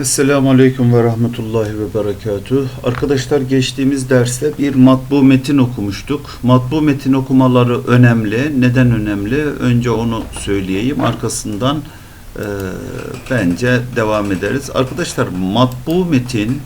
Esselamu Aleyküm ve Rahmetullahi ve Berekatuh. Arkadaşlar geçtiğimiz derste bir matbu metin okumuştuk. Matbu metin okumaları önemli. Neden önemli? Önce onu söyleyeyim. Arkasından e, bence devam ederiz. Arkadaşlar matbu metin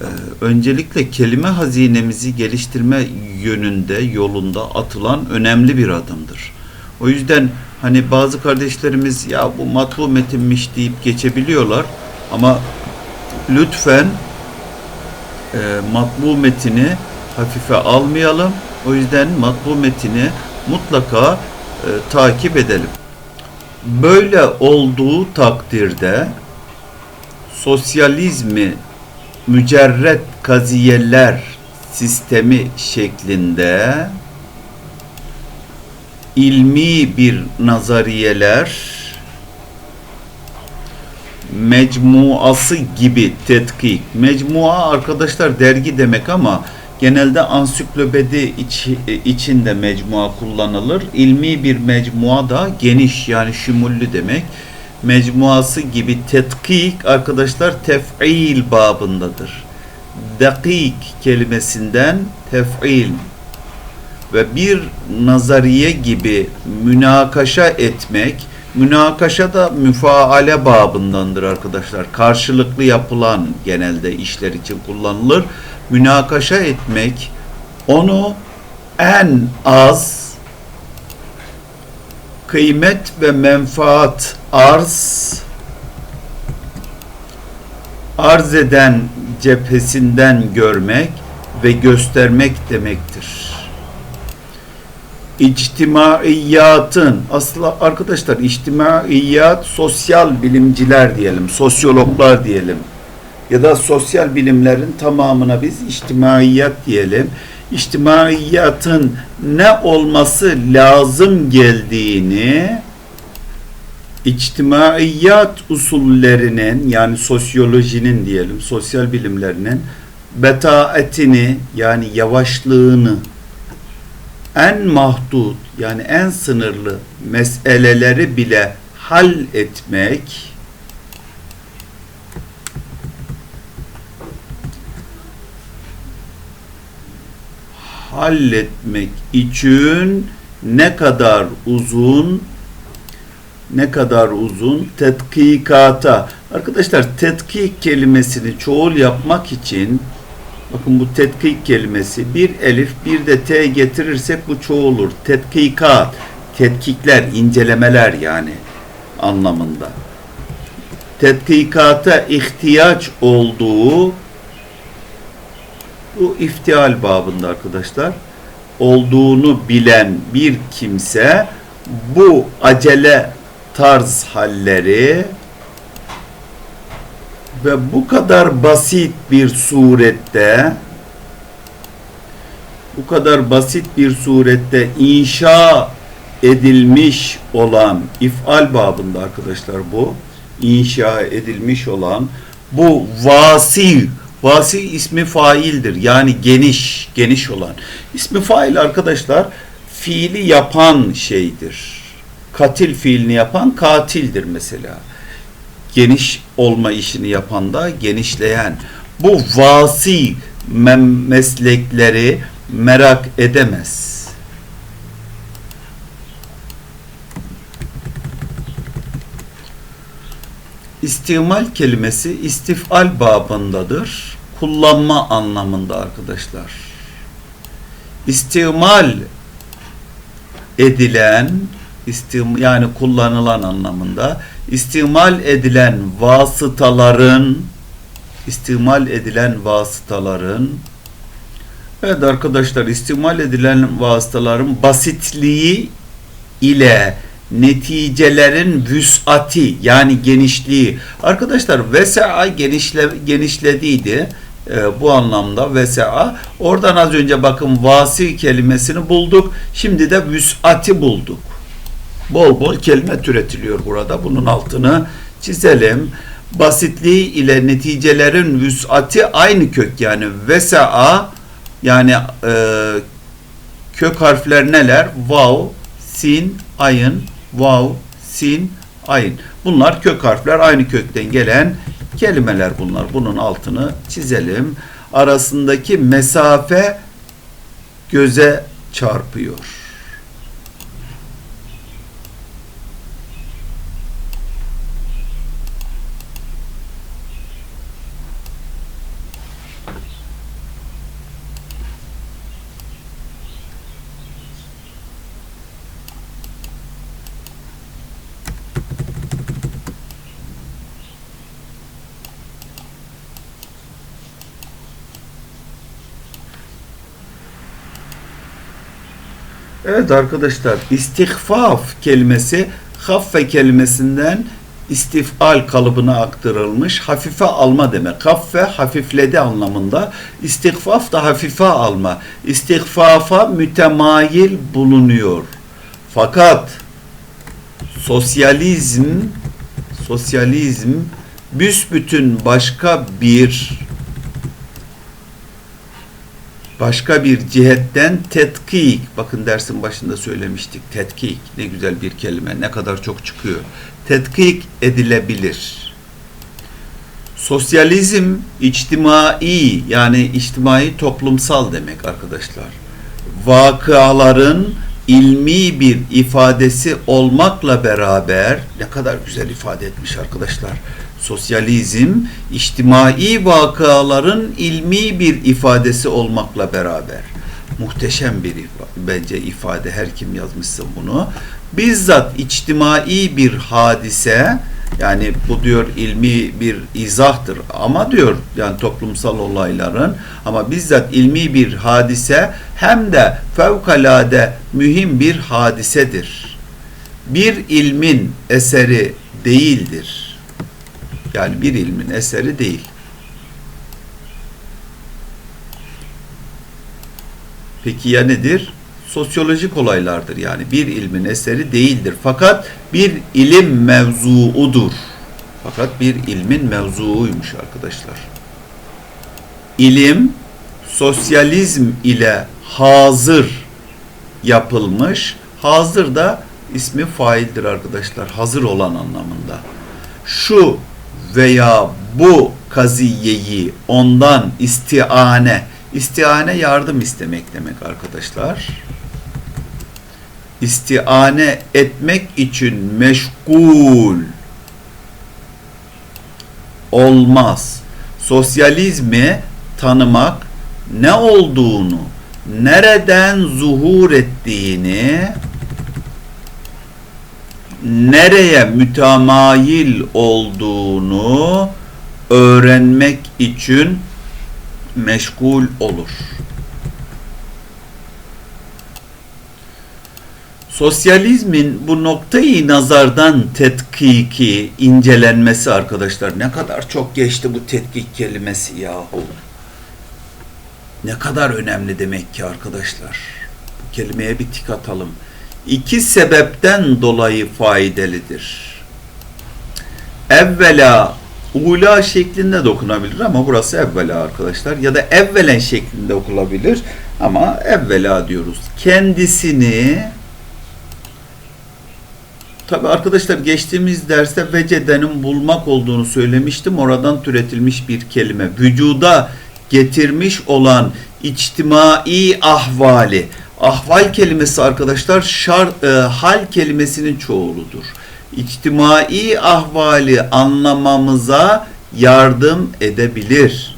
e, öncelikle kelime hazinemizi geliştirme yönünde, yolunda atılan önemli bir adımdır. O yüzden hani bazı kardeşlerimiz ya bu matbu metinmiş deyip geçebiliyorlar ama lütfen e, matbu metini hafife almayalım. O yüzden matbu metini mutlaka e, takip edelim. Böyle olduğu takdirde sosyalizmi mücerret kaziyeler sistemi şeklinde ilmi bir nazariyeler mecmuası gibi tetkik. Mecmua arkadaşlar dergi demek ama genelde ansiklopedi iç, içinde mecmua kullanılır. İlmi bir mecmua da geniş yani şumullü demek. Mecmuası gibi tetkik arkadaşlar tef'il babındadır. Dakik kelimesinden tef'il ve bir nazariye gibi münakaşa etmek, münakaşa da müfaale babındandır arkadaşlar. Karşılıklı yapılan genelde işler için kullanılır. Münakaşa etmek, onu en az kıymet ve menfaat arz arz eden cephesinden görmek ve göstermek demektir içtimaiyatın aslında arkadaşlar içtimaiyat sosyal bilimciler diyelim, sosyologlar diyelim ya da sosyal bilimlerin tamamına biz içtimaiyat diyelim. İçtimaiyatın ne olması lazım geldiğini içtimaiyat usullerinin yani sosyolojinin diyelim sosyal bilimlerinin betaetini yani yavaşlığını en mahdut yani en sınırlı meseleleri bile hal etmek halletmek için ne kadar uzun ne kadar uzun tetkikata. Arkadaşlar tetkik kelimesini çoğul yapmak için Bakın bu tetkik kelimesi bir elif bir de t getirirsek bu çoğulur. Tetkikat, tetkikler, incelemeler yani anlamında. Tetkikata ihtiyaç olduğu bu iftial babında arkadaşlar olduğunu bilen bir kimse bu acele tarz halleri ve bu kadar basit bir surette bu kadar basit bir surette inşa edilmiş olan ifal babında arkadaşlar bu inşa edilmiş olan bu vasi vasi ismi faildir. Yani geniş geniş olan. İsmi fail arkadaşlar fiili yapan şeydir. Katil fiilini yapan katildir mesela. Geniş olma işini yapan da genişleyen bu vasi meslekleri merak edemez. İstimal kelimesi istifal babındadır. Kullanma anlamında arkadaşlar. İstimal edilen istim yani kullanılan anlamında istimal edilen vasıtaların istimal edilen vasıtaların Evet arkadaşlar istimal edilen vasıtaların basitliği ile neticelerin vüsati yani genişliği. Arkadaşlar vesa'a genişle, genişlediydi. E, bu anlamda vesa'a. Oradan az önce bakın vasi kelimesini bulduk. Şimdi de vüsati bulduk. Bol bol kelime türetiliyor burada. Bunun altını çizelim. Basitliği ile neticelerin vüsati aynı kök yani vesa'a yani e, kök harfler neler? Vav, sin, ayın, vav, sin, ayn. Bunlar kök harfler aynı kökten gelen kelimeler bunlar. Bunun altını çizelim. Arasındaki mesafe göze çarpıyor. Evet arkadaşlar istihfaf kelimesi haffe kelimesinden istifal kalıbına aktarılmış hafife alma demek. Haffe hafifledi anlamında. İstihfaf da hafife alma. İstihfafa mütemayil bulunuyor. Fakat sosyalizm sosyalizm büsbütün başka bir başka bir cihetten tetkik, bakın dersin başında söylemiştik, tetkik ne güzel bir kelime, ne kadar çok çıkıyor. Tetkik edilebilir. Sosyalizm içtimai yani içtimai toplumsal demek arkadaşlar. Vakıaların ilmi bir ifadesi olmakla beraber ne kadar güzel ifade etmiş arkadaşlar. Sosyalizm içtimai vakaların ilmi bir ifadesi olmakla beraber muhteşem bir bence ifade her kim yazmışsa bunu bizzat içtimai bir hadise yani bu diyor ilmi bir izahtır ama diyor yani toplumsal olayların ama bizzat ilmi bir hadise hem de fevkalade mühim bir hadisedir. Bir ilmin eseri değildir. Yani bir ilmin eseri değil. Peki ya nedir? Sosyolojik olaylardır yani bir ilmin eseri değildir. Fakat bir ilim mevzuudur. Fakat bir ilmin mevzuuymuş arkadaşlar. İlim sosyalizm ile hazır yapılmış. Hazır da ismi faildir arkadaşlar. Hazır olan anlamında. Şu veya bu kaziyeyi ondan istiane, istiane yardım istemek demek arkadaşlar. İstiane etmek için meşgul olmaz. Sosyalizmi tanımak ne olduğunu, nereden zuhur ettiğini, nereye mütemayil olduğunu öğrenmek için meşgul olur. Sosyalizmin bu noktayı nazardan tetkiki, incelenmesi arkadaşlar ne kadar çok geçti bu tetkik kelimesi yahu. Ne kadar önemli demek ki arkadaşlar. Bu kelimeye bir tik atalım iki sebepten dolayı faydalıdır. Evvela ula şeklinde de okunabilir ama burası evvela arkadaşlar ya da evvelen şeklinde okunabilir ama evvela diyoruz. Kendisini Tabi arkadaşlar geçtiğimiz derste vecedenin bulmak olduğunu söylemiştim. Oradan türetilmiş bir kelime. Vücuda getirmiş olan içtimai ahvali. Ahval kelimesi arkadaşlar şar, e, hal kelimesinin çoğuludur. İçtimai ahvali anlamamıza yardım edebilir.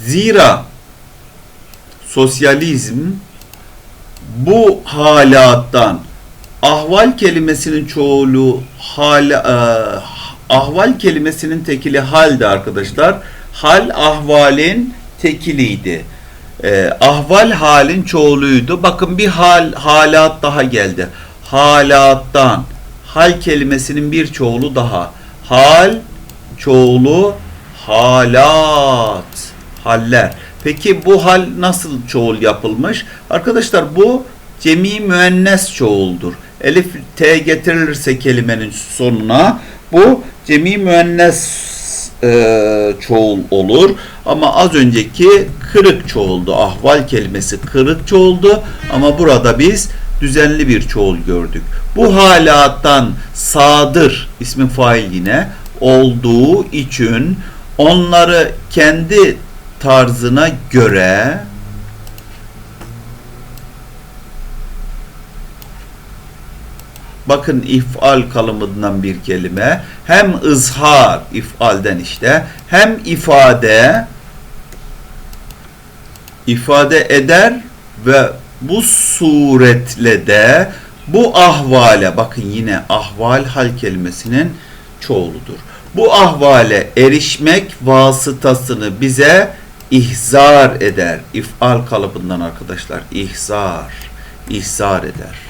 Zira sosyalizm bu halattan ahval kelimesinin çoğulu hal e, ahval kelimesinin tekili haldi arkadaşlar. Hal ahvalin tekiliydi. E, ahval halin çoğuluydu. Bakın bir hal halat daha geldi. Halattan hal kelimesinin bir çoğulu daha. Hal çoğulu halat haller. Peki bu hal nasıl çoğul yapılmış? Arkadaşlar bu cemi müennes çoğuldur elif t getirilirse kelimenin sonuna bu cemi müennes e, çoğul olur. Ama az önceki kırık çoğuldu. Ahval kelimesi kırık çoğuldu. Ama burada biz düzenli bir çoğul gördük. Bu halattan sadır ismi fail yine olduğu için onları kendi tarzına göre bakın ifal kalıbından bir kelime hem ızhar ifalden işte hem ifade ifade eder ve bu suretle de bu ahvale bakın yine ahval hal kelimesinin çoğuludur. Bu ahvale erişmek vasıtasını bize ihzar eder. İfal kalıbından arkadaşlar ihzar, ihzar eder.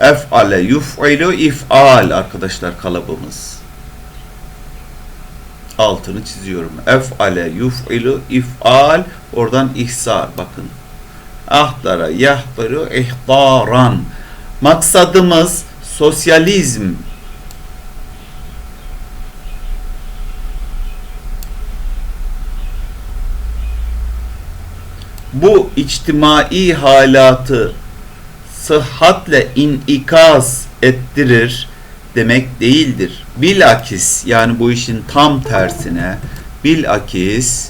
Ef'ale yuf'ilu if'al arkadaşlar kalıbımız. Altını çiziyorum. Ef'ale yuf'ilu if'al oradan ihsar bakın. Ahtara yahtaru ihtaran. Maksadımız sosyalizm bu içtimai halatı sıhhatle inikaz ettirir demek değildir. Bilakis yani bu işin tam tersine bilakis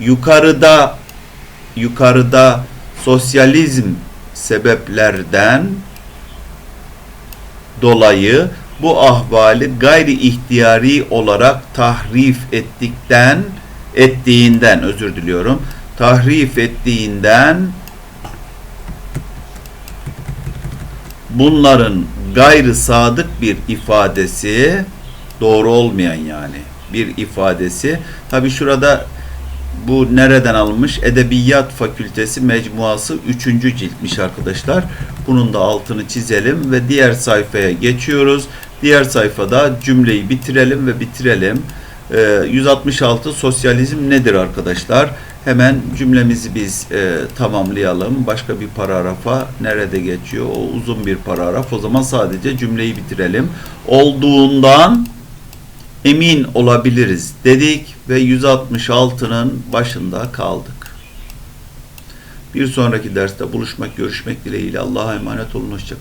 yukarıda yukarıda sosyalizm sebeplerden dolayı bu ahvali gayri ihtiyari olarak tahrif ettikten ettiğinden özür diliyorum. Tahrif ettiğinden bunların gayrı sadık bir ifadesi doğru olmayan yani bir ifadesi. Tabi şurada bu nereden alınmış? Edebiyat Fakültesi mecmuası 3. ciltmiş arkadaşlar. Bunun da altını çizelim ve diğer sayfaya geçiyoruz. Diğer sayfada cümleyi bitirelim ve bitirelim. Ee, 166 sosyalizm nedir arkadaşlar? Hemen cümlemizi biz e, tamamlayalım. Başka bir paragrafa nerede geçiyor? O uzun bir paragraf. O zaman sadece cümleyi bitirelim. Olduğundan emin olabiliriz dedik ve 166'nın başında kaldık. Bir sonraki derste buluşmak, görüşmek dileğiyle Allah'a emanet olun. Hoşçakalın.